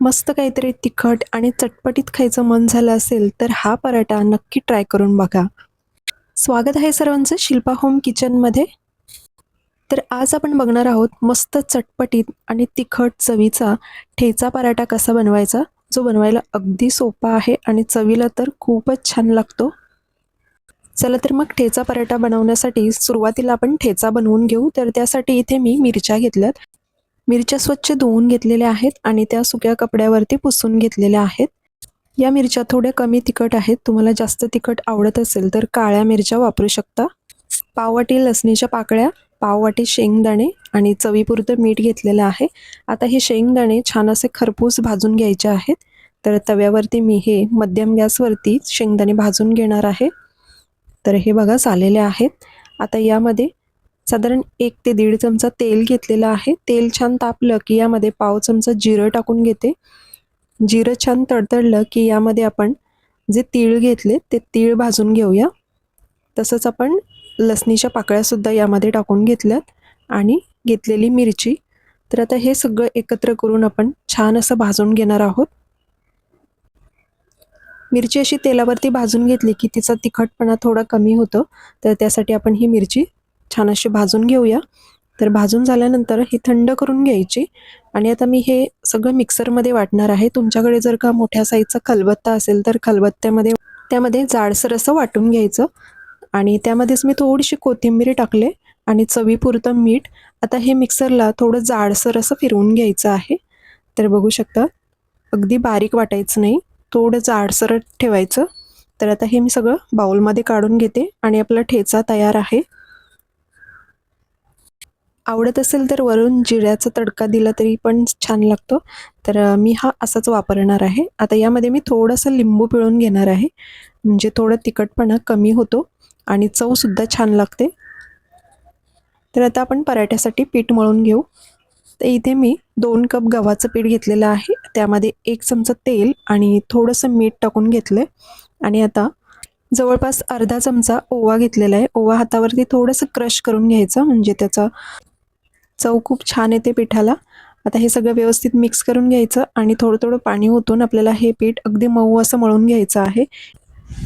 मस्त काहीतरी तिखट आणि चटपटीत खायचं मन झालं असेल तर हा पराठा नक्की ट्राय करून बघा. स्वागत आहे सर्वांचं शिल्पा होम किचनमध्ये तर आज आपण बघणार आहोत मस्त चटपटीत आणि तिखट चवीचा ठेचा पराठा कसा बनवायचा जो बनवायला अगदी सोपा आहे आणि चवीला तर खूपच छान लागतो. चला तर मग ठेचा पराठा बनवण्यासाठी सुरुवातीला आपण ठेचा बनवून घेऊ तर त्यासाठी इथे मी मिरच्या घेतल्यात. मिरच्या स्वच्छ धुवून घेतलेल्या आहेत आणि त्या सुक्या कपड्यावरती पुसून घेतलेल्या आहेत. या मिरच्या थोड्या कमी तिखट आहेत. तुम्हाला जास्त तिखट आवडत असेल तर काळ्या मिरच्या वापरू शकता. पाववाटी लसणीच्या पाकळ्या पाववाटी शेंगदाणे आणि चवीपुरतं मीठ घेतलेलं आहे. आता हे शेंगदाणे छान असे खरपूस भाजून घ्यायचे आहेत. तर तव्यावरती मी हे मध्यम गॅसवरती शेंगदाणे भाजून घेणार आहे. तर हे बघा झालेले आहेत. आता यामध्ये साधारण एक ते दीड चमचा तेल घेतलेलं आहे. तेल छान तापलं की यामध्ये पाव चमचा जिरं टाकून घेते. जिरं छान तडतडलं की यामध्ये आपण जे तीळ घेतले ते तीळ भाजून घेऊया. तसंच आपण लसणीच्या पाकळ्यासुद्धा यामध्ये टाकून घेतल्यात आणि घेतलेली मिरची. तर आता हे सगळं एकत्र करून आपण छान असं भाजून घेणार आहोत. मिरची अशी तेलावरती भाजून घेतली की तिचा तिखटपणा थोडा कमी होतो. तर त्यासाठी आपण ही मिरची छान अशी भाजून घेऊया. तर भाजून झाल्यानंतर ही थंड करून घ्यायची. आणि आता मी हे सगळं मिक्सरमध्ये वाटणार आहे. तुमच्याकडे जर का मोठ्या साईजचा खलबत्ता असेल तर खलबत्त्यामध्ये त्यामध्ये जाडसर असं वाटून घ्यायचं. आणि त्यामध्येच मी थोडीशी कोथिंबीर टाकले आणि चवीपुरतं मीठ. आता हे मिक्सरला थोडं जाडसर असं फिरवून घ्यायचं आहे. तर बघू शकता अगदी बारीक वाटायचं नाही. थोडं जाडसर ठेवायचं. तर आता हे मी सगळं बाउलमध्ये काढून घेते आणि आपला ठेचा तयार आहे. आवडत असेल तर वरून जिऱ्याचा तडका दिला तरी पण छान लागतो. तर मी हा असाच वापरणार आहे. आता यामध्ये मी थोडंसं लिंबू पिळून घेणार आहे. म्हणजे थोडं तिखटपणा कमी होतो आणि चवसुद्धा छान लागते. तर आता आपण पराठ्यासाठी पीठ मळून घेऊ. तर इथे मी दोन कप गव्हाचं पीठ घेतलेलं आहे. त्यामध्ये एक चमचा तेल आणि थोडंसं मीठ टाकून घेतलं आणि आता जवळपास अर्धा चमचा ओवा घेतलेला आहे. ओवा हातावरती थोडंसं क्रश करून घ्यायचं. म्हणजे त्याचा चव खूप छान येते पिठाला. आता हे सगळं व्यवस्थित मिक्स करून घ्यायचं आणि थोडं थोडं पाणी ओतून आपल्याला हे पीठ अगदी मऊ असं मळून घ्यायचं आहे.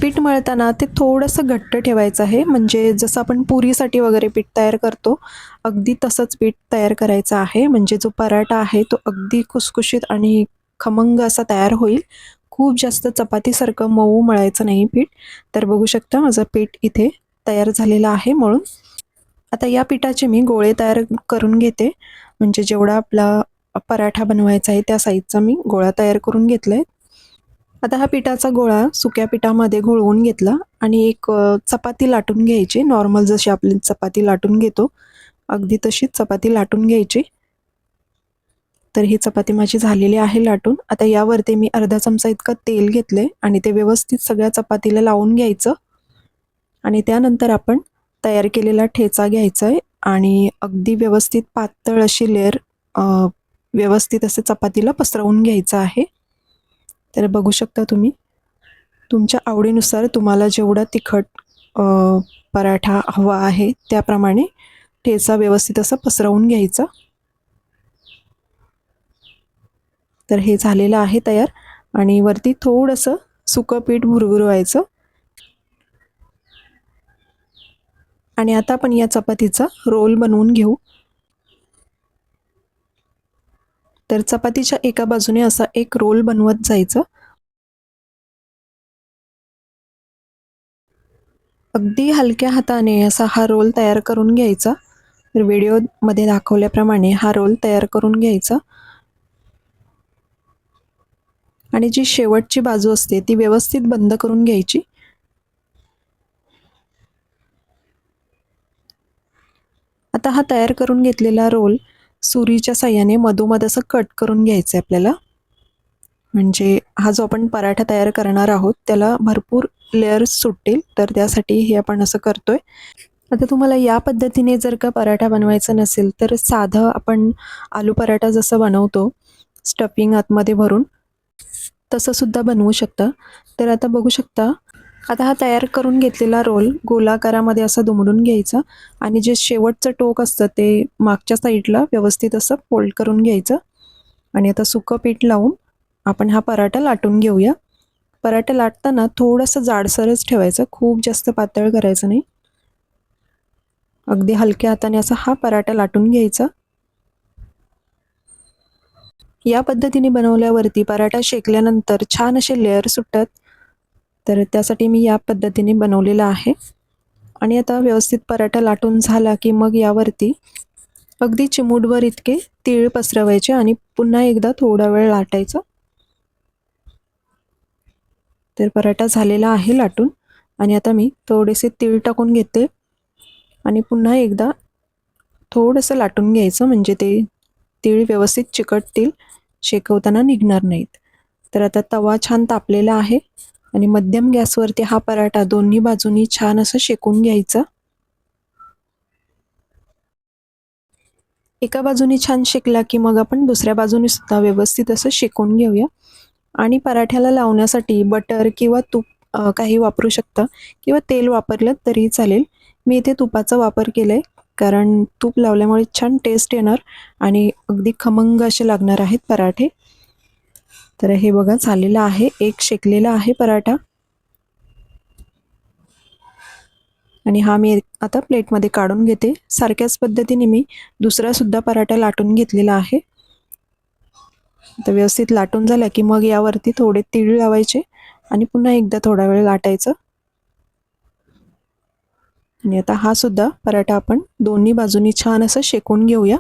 पीठ मळताना ते थोडंसं घट्ट ठेवायचं आहे. म्हणजे जसं आपण पुरीसाठी वगैरे पीठ तयार करतो अगदी तसंच पीठ तयार करायचं आहे. म्हणजे जो पराठा आहे तो अगदी खुसखुशीत आणि खमंग असा तयार होईल. खूप जास्त चपातीसारखं मऊ मळायचं नाही पीठ. तर बघू शकता माझं पीठ इथे तयार झालेलं आहे. म्हणून आता या पिठाचे मी गोळे तयार करून घेते. म्हणजे जेवढा आपला पराठा बनवायचा आहे त्या साईजचा मी गोळा तयार करून घेतला आहे आता हा पिठाचा गोळा सुक्या पिठामध्ये घोळवून घेतला आणि एक चपाती लाटून घ्यायची. नॉर्मल जशी आपली चपाती लाटून घेतो अगदी तशीच चपाती लाटून घ्यायची. तर ही चपाती माझी झालेली आहे लाटून. आता यावरती मी अर्धा चमचा इतकं तेल घेतले आणि ते व्यवस्थित सगळ्या चपातीला लावून घ्यायचं. आणि त्यानंतर आपण तयार केलेला ठेचा घ्यायचा आहे आणि अगदी व्यवस्थित पातळ अशी लेअर व्यवस्थित असे चपातीला पसरवून घ्यायचं आहे. तर बघू शकता तुम्ही तुमच्या आवडीनुसार तुम्हाला जेवढा तिखट पराठा हवा आहे त्याप्रमाणे ठेचा व्यवस्थित असं पसरवून घ्यायचा. तर हे झालेलं आहे तयार आणि वरती थोडंसं सुकं पीठ भुरभुरवायचं. आणि आता आपण या चपातीचा रोल बनवून घेऊ. तर चपातीच्या एका बाजूने असा एक रोल बनवत जायचं. अगदी हलक्या हाताने असा हा रोल तयार करून घ्यायचा. तर व्हिडिओमध्ये दाखवल्याप्रमाणे हा रोल तयार करून घ्यायचा. आणि जी शेवटची बाजू असते ती व्यवस्थित बंद करून घ्यायची. आता हा तयार करून घेतलेला रोल सुरीच्या साह्याने मधोमध असं कट करून घ्यायचं आहे आपल्याला. म्हणजे हा जो आपण पराठा तयार करणार आहोत त्याला भरपूर लेअर्स सुटतील तर त्यासाठी हे आपण असं करतोय. आता तुम्हाला या पद्धतीने जर का पराठा बनवायचा नसेल तर साधं आपण आलू पराठा जसं बनवतो स्टफिंग आतमध्ये भरून तसंसुद्धा बनवू शकता. तर आता बघू शकता आता हा तयार करून घेतलेला रोल गोलाकारामध्ये असा दुमडून घ्यायचा आणि जे शेवटचं टोक असतं ते मागच्या साईडला व्यवस्थित असं फोल्ड करून घ्यायचं. आणि आता सुकं पीठ लावून आपण हा पराठा लाटून घेऊया. पराठा लाटताना थोडंसं जाडसरच ठेवायचं खूप जास्त पातळ करायचं नाही. अगदी हलक्या हाताने असा हा पराठा लाटून घ्यायचा. या पद्धतीने बनवल्यावरती पराठा शेकल्यानंतर छान असे लेअर सुटतात. तर त्यासाठी मी या पद्धतीने बनवलेला आहे. आणि आता व्यवस्थित पराठा लाटून झाला की मग यावरती अगदी चिमूटभर इतके तीळ पसरवायचे आणि पुन्हा एकदा थोडा वेळ लाटायचा. तर पराठा झालेला आहे लाटून. आणि आता मी थोडेसे तीळ टाकून घेते. आणि पुन्हा एकदा थोडंसं लाटून घ्यायचं म्हणजे ते तीळ व्यवस्थित चिकटतील शेकवताना निघणार नाहीत. तर आता तवा छान तापलेला आहे. आणि मध्यम गॅसवरती हा पराठा दोन्ही बाजूनी छान असं शेकून घ्यायचा. एका बाजूनी छान शेकला की मग आपण दुसऱ्या बाजूनी सुद्धा व्यवस्थित असं शेकून घेऊया. आणि पराठ्याला लावण्यासाठी बटर किंवा तूप काही वापरू शकता किंवा तेल वापरलं तरी चालेल. मी इथे तुपाचा वापर केला आहे कारण तूप लावल्यामुळे छान टेस्ट येणार आणि अगदी खमंग असे लागणार आहेत पराठे. तर हे बघा झालेलं आहे. एक शेकलेला आहे पराठा. आणि हा मी आता प्लेटमध्ये काढून घेते. सारख्याच पद्धतीने मी दुसरासुद्धा पराठा लाटून घेतलेला आहे. तर व्यवस्थित लाटून झाला की मग यावरती थोडे तीळ लावायचे आणि पुन्हा एकदा थोडा वेळ लाटायचं. आणि आता हा सुद्धा पराठा आपण दोन्ही बाजूनी छान असं शेकून घेऊया.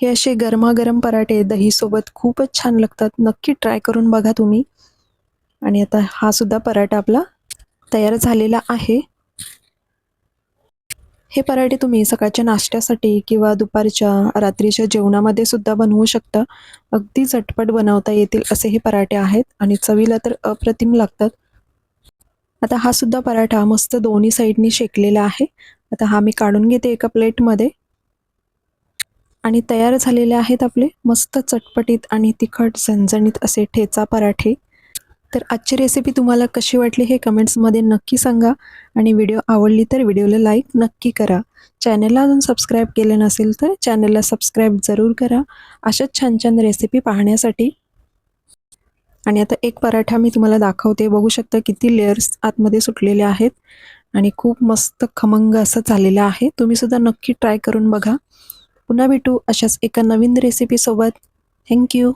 हे असे गरमागरम पराठे दहीसोबत खूपच छान लागतात. नक्की ट्राय करून बघा तुम्ही. आणि आता हा सुद्धा पराठा आपला तयार झालेला आहे. हे पराठे तुम्ही सकाळच्या नाश्त्यासाठी किंवा दुपारच्या रात्रीच्या जेवणामध्ये सुद्धा बनवू शकता. अगदी झटपट बनवता येतील असे हे पराठे आहेत आणि चवीला तर अप्रतिम लागतात. आता हा सुद्धा पराठा मस्त दोन्ही साईडनी शेकलेला आहे. आता हा मी काढून घेते एका प्लेटमध्ये आणि तयार झालेले आहेत आपले मस्त चटपटीत आणि तिखट झणझणीत असे ठेचा पराठे. तर आजची रेसिपी तुम्हाला कशी वाटली हे कमेंट्समध्ये नक्की सांगा आणि व्हिडिओ आवडली तर व्हिडिओला लाईक नक्की करा. चॅनलला अजून सबस्क्राईब केले नसेल तर चॅनलला सबस्क्राईब जरूर करा. अशाच छान छान रेसिपी पाहण्यासाठी. आणि आता एक पराठा मी तुम्हाला दाखवते. बघू शकता किती लेअर्स आतमध्ये सुटलेले आहेत आणि खूप मस्त खमंग असं झालेलं आहे. तुम्ही सुद्धा नक्की ट्राय करून बघा. पुन्हा भेटू अशाच एका नवीन रेसिपीसोबत थँक्यू